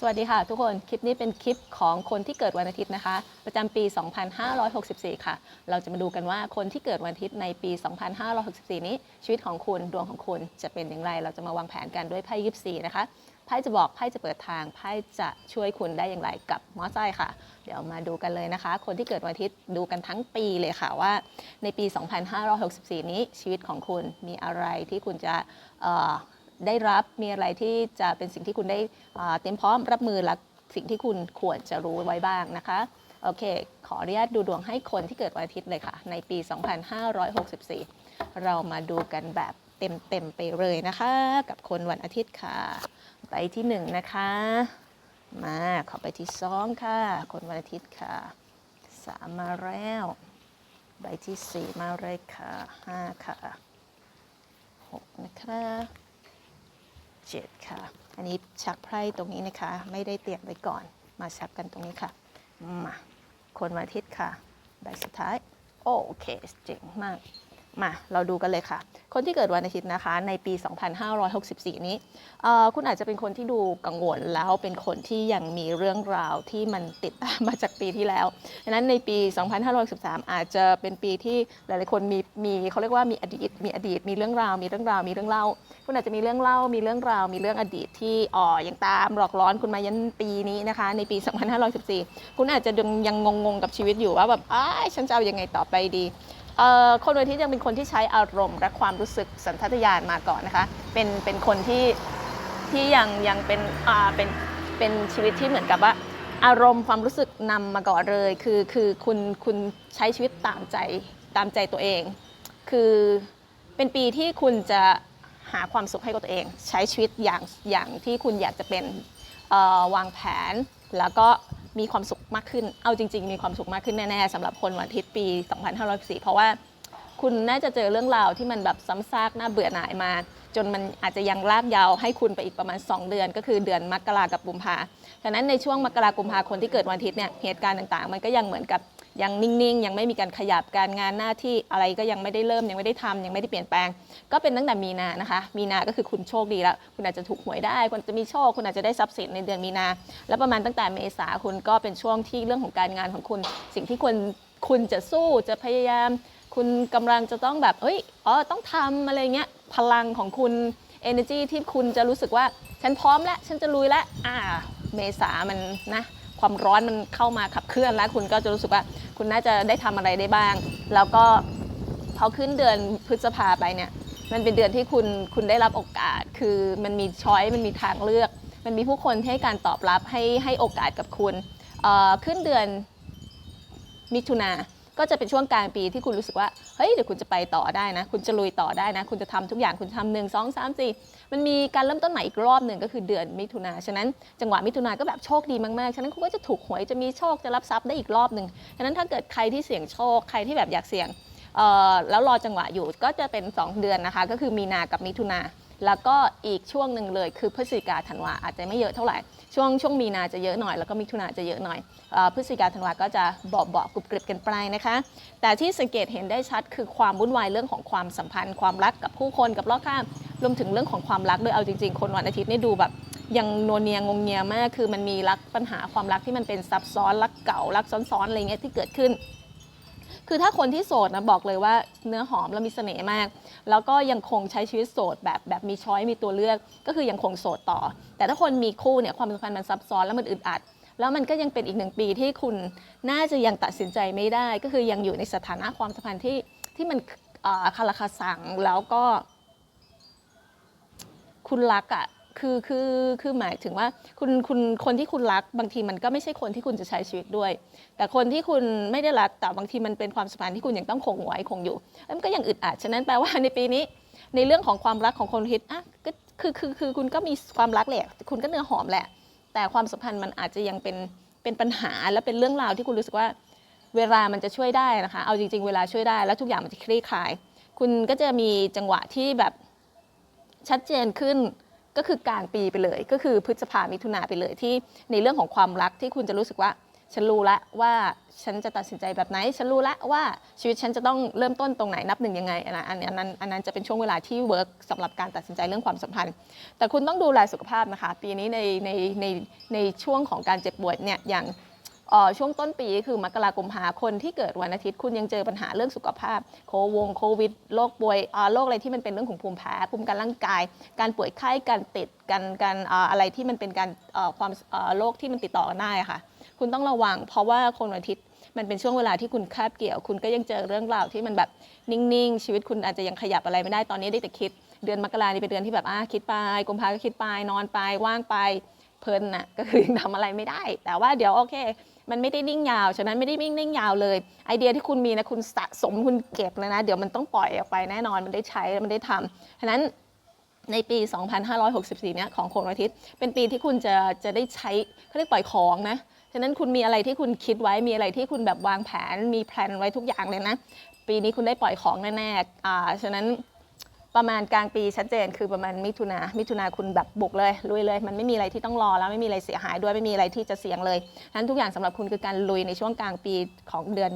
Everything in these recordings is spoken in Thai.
สวัสดีค่ะทุกคนคลิปนี้เป็นคลิปของคนที่เกิดวันอาทิตย์นะคะ ประจำปี 2564 ค่ะ เราจะมาดูกันว่าคนที่เกิดวันอาทิตย์ในปี 2564 นี้ ชีวิตของคุณดวงของคุณจะเป็นอย่างไร เราจะมาวางแผนกันด้วยไพ่ยิปซีนะคะไพ่จะบอกไพ่จะเปิดทางไพ่จะช่วยคุณได้อย่างไรกับมอไส้ค่ะ เดี๋ยวมาดูกันเลยนะคะ คนที่เกิดวันอาทิตย์ดูกันทั้งปีเลยค่ะว่า ในปี 2564 นี้ชีวิตของคุณมีอะไรที่คุณจะ ได้รับมีอะไรที่จะเป็นสิ่งที่คุณได้เตรียมพร้อมรับมือและสิ่งที่คุณควรจะรู้ไว้บ้างนะคะโอเค ขออนุญาตดูดวงให้คนที่เกิดวันอาทิตย์เลยค่ะ ในปี 2564 เรามาดูกันแบบเต็มๆไปเลยนะคะ กับคนวันอาทิตย์ค่ะ ไปที่หนึ่งนะคะ มาขอไปที่สองค่ะ คนวันอาทิตย์ค่ะสามมาแล้ว ใบที่สี่มาเลยค่ะห้าค่ะหกนะคะ เจ็ดค่ะ อันนี้ชักไพร่ตรงนี้นะคะ ไม่ได้เตรียมไว้ก่อน มาชักกันตรงนี้ค่ะ มาคนวันอาทิตย์ค่ะ ใบสุดท้าย โอเค เจ๋งมาก มา เราดูกันเลยค่ะ คนที่เกิดวันอาทิตย์นะคะ ในปี 2564 นี้ คุณอาจจะเป็นคนที่ดูกังวลแล้วเป็นคนที่ยังมีเรื่องราวที่มันติดตามมาจากปีที่แล้วดังนั้นในปี 2563 อาจจะเป็นปีที่หลายๆคนมีมีเขาเรียกว่ามีอดีต มีอดีต มีเรื่องราว มีเรื่องราว มีเรื่องเล่า คุณอาจจะมีเรื่องเล่า มีเรื่องราว มีเรื่องอดีตที่อ่อยังตามหลอกล้อนคุณมายันปีนี้นะคะ ในปี 2514 คุณอาจจะยังงงๆกับชีวิตอยู่ว่าแบบอ้าฉันจะเอายังไงต่อไปดี คนวันที่ยังเป็นคนที่ใช้อารมณ์และความรู้สึกสัญชาตญาณมาก่อนนะคะ เป็นเป็นคนที่ที่ยังยังเป็นอ่าเป็นเป็นชีวิตที่เหมือนกับว่า อารมณ์ความรู้สึกนำมาก่อนเลย คือคือคุณคุณใช้ชีวิตตามใจตามใจตัวเอง คือเป็นปีที่คุณจะหาความสุขให้กับตัวเอง ใช้ชีวิตอย่างอย่างที่คุณอยากจะเป็นวางแผนแล้วก็ มีความสุขมากขึ้น เอาจริง ๆ มีความสุขมากขึ้นแน่ๆสำหรับคนวันอาทิตย์ปี 2504เพราะว่าคุณน่าจะเจอเรื่องราวที่มันแบบซ้ำซากน่าเบื่อหน่ายมา จนมันอาจจะยังลากยาวให้คุณไปอีกประมาณ 2 เดือน ก็คือเดือนมกรากับกุมภาฉะนั้นในช่วงมกรากุมภาคนที่เกิดวันอาทิตย์เนี่ยเหตุการณ์ต่างๆ มันก็ยังเหมือนกับ ยังนิ่งๆ ยังไม่มีการขยับการงานหน้าที่อะไรก็ยังไม่ได้เริ่มยังไม่ได้ทำยังไม่ได้เปลี่ยนแปลง ก็เป็นตั้งแต่มีนานะคะ มีนาก็คือคุณโชคดีแล้ว คุณอาจจะถูกหวยได้ คุณจะมีโชค คุณอาจจะได้ทรัพย์สินในเดือนมีนา แล้วประมาณตั้งแต่เมษาคุณก็เป็นช่วงที่เรื่องของการงานของคุณ สิ่งที่คุณคุณจะสู้จะพยายาม คุณกำลังจะต้องแบบเอ้ยอ๋อต้องทำอะไรเงี้ยพลังของคุณ energy ที่คุณจะรู้สึกว่าฉันพร้อมแล้วฉันจะลุยแล้วอ่าเมษามันนะ ความร้อนมันเข้ามาขับเคลื่อนแล้วคุณก็จะรู้สึกว่าคุณน่าจะได้ทำอะไรได้บ้าง แล้วก็พอขึ้นเดือนพฤษภาไปเนี่ยมันเป็นเดือนที่คุณคุณได้รับโอกาส คือมันมีช้อยมันมีทางเลือก มันมีผู้คนให้การตอบรับให้ให้โอกาสกับคุณขึ้นเดือนมิถุนาก็จะเป็นช่วงกลางปีที่คุณรู้สึกว่า เฮ้ย เดี๋ยวคุณจะไปต่อได้นะ คุณจะลุยต่อได้นะ คุณจะทำทุกอย่าง คุณทำหนึ่งสองสามสี่ มันมีการเริ่มต้นใหม่อีกรอบหนึ่งก็คือเดือนมิถุนาฉะนั้นจังหวะมิถุนาก็แบบโชคดีมากๆ ฉะนั้นคุณก็จะถูกหวยจะมีโชคจะรับทรัพย์ได้อีกรอบหนึ่งฉะนั้นถ้าเกิดใครที่เสี่ยงโชคใครที่แบบอยากเสี่ยงแล้วรอจังหวะอยู่ก็จะเป็น 2 เดือนนะคะ ก็คือมีนากับมิถุนาแล้วก็อีกช่วงหนึ่งเลยคือพฤศจิกาธันวาอาจจะไม่เยอะเท่าไหร่ ช่วงช่วงมีนาจะเยอะหน่อย แล้วก็มิถุนาจะเยอะหน่อยอพฤศจิกาธันวาก็จะเบาๆกรุบกริบกันไปนะคะ แต่ที่สังเกตเห็นได้ชัดคือความวุ่นวายเรื่องของความสัมพันธ์ ความรักกับผู้คนกับรอบข้างรวมถึงเรื่องของความรักด้วยเอาจริง ๆ คนวันอาทิตย์นี่ดูแบบยังนวเนียงงเงียมาก คือมันมีรักปัญหาความรักที่มันเป็นซับซ้อนรักเก่ารักซ้อนๆอะไรเงี้ยที่เกิดขึ้น คือถ้าคนที่โสดนะบอกเลยว่าเนื้อหอมแล้วมีเสน่ห์มาก แล้วก็ยังคงใช้ชีวิตโสดแบบแบบมีช้อยมีตัวเลือก ก็คือยังคงโสดต่อ แต่ถ้าคนมีคู่เนี่ยความสัมพันธ์มันซับซ้อนแล้วมันอึดอัด แล้วมันก็ยังเป็นอีกหนึ่งปีที่คุณน่าจะยังตัดสินใจไม่ได้ ก็คือยังอยู่ในสถานะความสัมพันธ์ที่ที่มันเอ่อคาราคาสังแล้วก็ คุณรักอะ่ะ คือคือคือหมายถึงว่าคุณคุณคนที่คุณรักบางทีมันก็ไม่ใช่คนที่คุณจะใช้ชีวิตด้วย แต่คนที่คุณไม่ได้รักแต่บางทีมันเป็นความสัมพันธ์ที่คุณยังต้องคงไว้คงอยู่มันก็ยังอึดอัดฉะนั้นแปลว่าในปีนี้ ในเรื่องของความรักของคนฮิตอะก็คือคือคือคุณก็มีความรักแหละคุณก็เนื้อหอมแหละ แต่ความสัมพันธ์มันอาจจะยังเป็นเป็นปัญหาและเป็นเรื่องราวที่คุณรู้สึกว่าเวลามันจะช่วยได้นะคะ เอาจริง ๆ เวลาช่วยได้แล้วทุกอย่างมันจะคลี่คลาย คุณก็จะมีจังหวะที่แบบชัดเจนขึ้น ก็คือกลางปีไปเลย ก็คือพฤษภามิถุนาไปเลยที่ในเรื่องของความรักที่คุณจะรู้สึกว่าฉันรู้ละว่าฉันจะตัดสินใจแบบไหน ฉันรู้ละว่าชีวิตฉันจะต้องเริ่มต้นตรงไหนนับหนึ่งยังไงอันนั้นอันนั้นอันนั้นจะเป็นช่วงเวลาที่เวิร์กสำหรับการตัดสินใจเรื่องความสัมพันธ์ แต่คุณต้องดูแลสุขภาพนะคะ ปีนี้ในในในในช่วงของการเจ็บป่วยเนี่ยอย่าง ช่วงต้นปีคือมกราคมพาคนที่เกิดวันอาทิตย์ คุณยังเจอปัญหาเรื่องสุขภาพ โควงโควิดโรคป่วยโรคอะไรที่มันเป็นเรื่องของภูมิแพ้ภูมิการร่างกาย การป่วยไข้การติดการการอะไรที่มันเป็นการความโรคที่มันติดต่อกันได้ค่ะ คุณต้องระวัง เพราะว่าคนวันอาทิตย์มันเป็นช่วงเวลาที่คุณคาบเกี่ยว คุณก็ยังเจอเรื่องราวที่มันแบบนิ่งๆ ชีวิตคุณอาจจะยังขยับอะไรไม่ได้ตอนนี้ได้แต่คิด เดือนมกรานี่เป็นเดือนที่แบบอะคิดไปกุมภาก็คิดไปนอนไปว่างไปเพลินน่ะก็คือยังทำอะไรไม่ได้ แต่ว่าเดี๋ยวโอเค มันไม่ได้นิ่งยาว ฉะนั้นไม่ได้นิ่งนิ่งยาวเลย ไอเดียที่คุณมีนะคุณสะสมคุณเก็บเลยนะ เดี๋ยวมันต้องปล่อยออกไปแน่นอนมันได้ใช้มันได้ทำฉะนั้นในปี 2564 เนี่ยของโควันอาทิตย์ เป็นปีที่คุณจะจะได้ใช้เขาเรียกปล่อยของนะ ฉะนั้นคุณมีอะไรที่คุณคิดไว้ มีอะไรที่คุณแบบวางแผน มีแพลนไว้ทุกอย่างเลยนะ ปีนี้คุณได้ปล่อยของแน่ๆ อ่า ฉะนั้น ประมาณกลางปีชัดเจนคือประมาณมิถุนามิถุนาคุณแบบบุกเลยลุยเลย มันไม่มีอะไรที่ต้องรอแล้วไม่มีอะไรเสียหายด้วยไม่มีอะไรที่จะเสี่ยงเลยฉะนั้นทุกอย่างสำหรับคุณคือการลุยในช่วงกลางปีของเดือน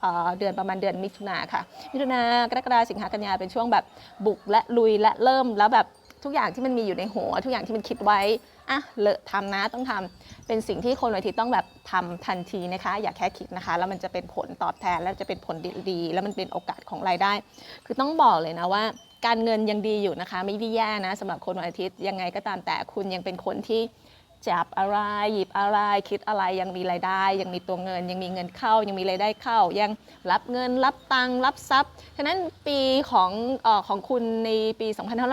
เอ่อเดือนประมาณเดือนมิถุนาค่ะ มิถุนากรกฎาสิงหากันยาเป็นช่วงแบบบุกและลุยและเริ่มแล้วแบบ ทุกอย่างที่มันมีอยู่ในหัว ทุกอย่างที่มันคิดไว้อะเลอะทำนะต้องทำเป็นสิ่งที่คนวันอาทิตย์ต้องแบบทำทันทีนะคะ อย่าแค่คิดนะคะ แล้วมันจะเป็นผลตอบแทนแล้วจะเป็นผลดีๆแล้วมันเป็นโอกาสของรายได้ คือต้องบอกเลยนะว่าการเงินยังดีอยู่นะคะ ไม่ได้แย่นะสำหรับคนวันอาทิตย์ยังไงก็ตามแต่คุณยังเป็นคนที่ จับอะไรหยิบอะไรคิดอะไรยังมีรายได้ ยังมีตัวเงิน ยังมีเงินเข้า ยังมีรายได้เข้า ยังรับเงินรับตังรับทรัพย์ฉะนั้นปีของออของคุณในปี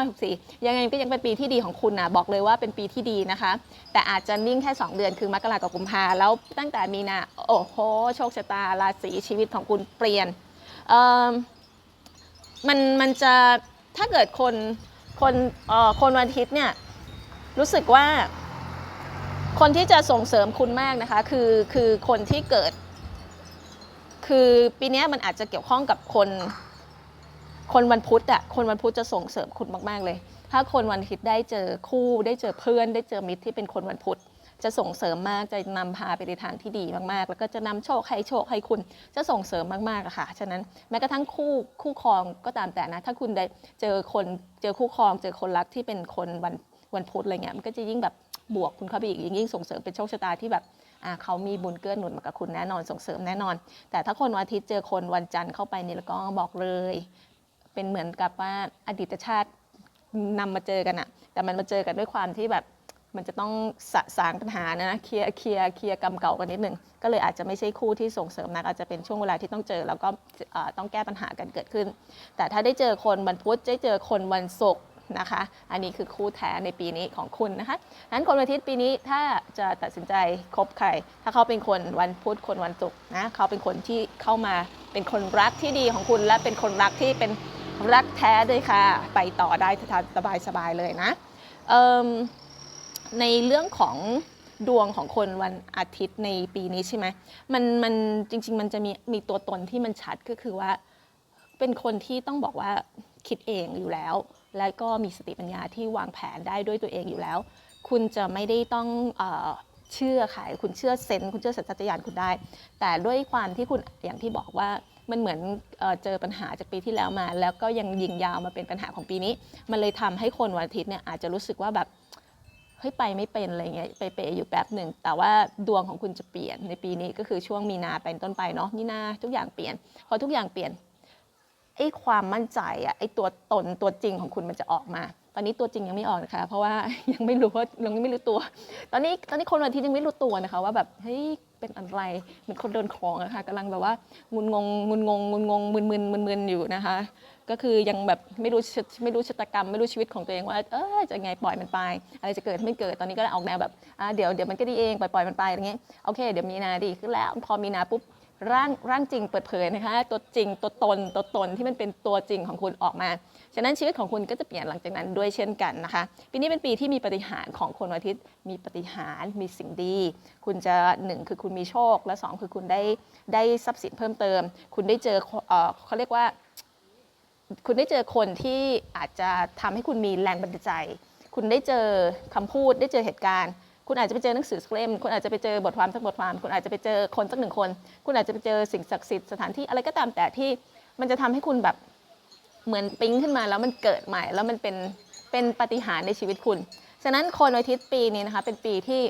2564 ยังไงก็ยังเป็นปีที่ดีของคุณนะบอกเลยว่าเป็นปีที่ดีนะคะ แต่อาจจะนิ่งแค่ 2 เดือนคือมกรากับกุมภาแล้วตั้งแต่มีนาโอ้โหโชคชะตาราศีชีวิตของคุณเปลี่ยนมันมันจะถ้าเกิดคนคนคนวันอาทิตย์เนี่ยรู้สึกว่า คนที่จะส่งเสริมคุณมากนะคะ คือคือคนที่เกิด คือปีนี้มันอาจจะเกี่ยวข้องกับคน คนวันพุธอะคนวันพุธจะส่งเสริมคุณมาก ๆ เลย ถ้าคนวันอาทิตย์ได้เจอคู่ได้เจอเพื่อน ได้เจอมิตรที่เป็นคนวันพุธจะส่งเสริมมากจะนำพาไปในทางที่ดีมากๆ แล้วก็จะนำโชคให้โชคให้คุณจะส่งเสริมมากๆอะค่ะ ฉะนั้นแม้กระทั่งคู่คู่ครองก็ตามแต่นะ ถ้าคุณได้เจอคนเจอคู่ครอง เจอคนรักที่เป็นคนวันวันพุธอะไรเงี้ยมันก็จะยิ่งแบบ บวกคุณเข้าไปอีกยิ่งยิ่งส่งเสริมเป็นโชคชะตาที่แบบเขามีบุญเกื้อหนุนมากับคุณแน่นอนส่งเสริมแน่นอน แต่ถ้าคนวันอาทิตย์เจอคนวันจันทร์เข้าไปนี่แล้วก็บอกเลย เป็นเหมือนกับว่าอดีตชาตินำมาเจอกันอะแต่มันมาเจอกันด้วยความที่แบบมันจะต้องสะสางปัญหานะเคลียร์เคลียร์เคลียร์กรรมเก่ากันนิดนึงก็เลยอาจจะไม่ใช่คู่ที่ส่งเสริมนักอาจจะเป็นช่วงเวลาที่ต้องเจอแล้วก็ต้องแก้ปัญหากันเกิดขึ้น แต่ถ้าได้เจอคนวันพุธได้เจอคนวันศุกร์ นะคะ อันนี้คือคู่แท้ในปีนี้ของคุณนะคะนั้นคนวันอาทิตย์ปีนี้ถ้าจะตัดสินใจคบใคร ถ้าเขาเป็นคนวันพุธคนวันศุกร์นะเขาเป็นคนที่เข้ามาเป็นคนรักที่ดีของคุณ และเป็นคนรักที่เป็นรักแท้ด้วยค่ะ ไปต่อได้สบายสบายเลยนะในเรื่องของดวงของคนวันอาทิตย์ในปีนี้ใช่ไหมมันมันจริง ๆ มันจะมีมีตัวตนที่มันชัดก็คือว่า เป็นคนที่ต้องบอกว่าคิดเองอยู่แล้ว และก็มีสติปัญญาที่วางแผนได้ด้วยตัวเองอยู่แล้ว คุณจะไม่ได้ต้องเอเชื่อใครคุณเชื่อเซนส์คุณเชื่อสัจจะญาณคุณได้ แต่ด้วยความที่คุณอย่างที่บอกว่ามันเหมือนเจอปัญหาจากปีที่แล้วมา แล้วก็ยังยิงยาวมาเป็นปัญหาของปีนี้ มันเลยทำให้คนวันอาทิตย์เนี่ยอาจจะรู้สึกว่าแบบเฮ้ยไปไม่เป็นอะไรเงี้ยไปเปอยู่แป๊บหนึ่งแต่ว่าดวงของคุณจะเปลี่ยนในปีนี้ก็คือช่วงมีนาเป็นต้นไปเนาะมีนาทุกอย่างเปลี่ยนพอทุกอย่างเปลี่ยน ไอ้ความมั่นใจอะไอ้ตัวตนตัวจริงของคุณมันจะออกมา ตอนนี้ตัวจริงยังไม่ออกนะคะ เพราะว่ายังไม่รู้ว่ายังไม่รู้ตัว ตอนนี้ตอนนี้คนวันที่ยังไม่รู้ตัวนะคะ ว่าแบบเฮ้ยเป็นอะไรเหมือนคนโดนของอะค่ะกำลังแบบว่างุนงงงุนงงงุนงงมึนมึนมึนมึนอยู่นะคะ ก็คือยังแบบไม่รู้ไม่รู้ชะตากรรม ไม่รู้ชีวิตของตัวเองว่าเออจะไงปล่อยมันไป อะไรจะเกิดไม่เกิดตอนนี้ก็ออกแนวแบบอ่าเดี๋ยวเดี๋ยวมันก็ดีเองปล่อยปล่อยมันไปอะไรเงี้ยโอเคเดี๋ยวมีนาดีขึ้นแล้วพอมีนาปุ๊บ ร่างร่างจริงเปิดเผยนะคะตัวจริงตัวตนตัวตนที่มันเป็นตัวจริงของคุณออกมา ฉะนั้นชีวิตของคุณก็จะเปลี่ยนหลังจากนั้นด้วยเช่นกันนะคะปีนี้เป็นปีที่มีปฏิหารย์ของคนวันอาทิตย์มีปฏิหารย์มีสิ่งดี คุณจะหนึ่งคือคุณมีโชค และสองคือคุณได้ได้ทรัพย์สินเพิ่มเติม คุณได้เจอเอ่อเขาเรียกว่า คุณได้เจอคนที่อาจจะทำให้คุณมีแรงบันดาลใจ คุณได้เจอคำพูดได้เจอเหตุการณ์ คุณอาจจะไปเจอหนังสือสักเล่ม คุณอาจจะไปเจอบทความสักบทความ คุณอาจจะไปเจอคนสักหนึ่งคน คุณอาจจะไปเจอสิ่งศักดิ์สิทธิ์สถานที่อะไรก็ตามแต่ที่มันจะทำให้คุณแบบเหมือนปิ๊งขึ้นมาแล้วมันเกิดใหม่ แล้วมันเป็นเป็นปฏิหารในชีวิตคุณ ฉะนั้นคนอาทิตย์ปีนี้นะคะเป็นปีที่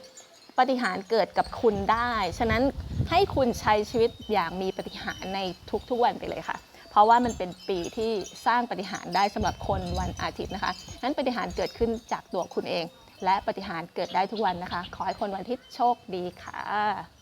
ปฏิหารเกิดกับคุณได้ ฉะนั้นให้คุณใช้ชีวิตอย่างมีปฏิหารในทุกๆวันไปเลยค่ะ เพราะว่ามันเป็นปีที่สร้างปฏิหารได้สำหรับคนวันอาทิตย์นะคะนั้นปฏิหารเกิดขึ้นจากตัวคุณเอง และปฏิหารเกิดได้ทุกวันนะคะ ขอให้คนวันอาทิตย์โชคดีค่ะ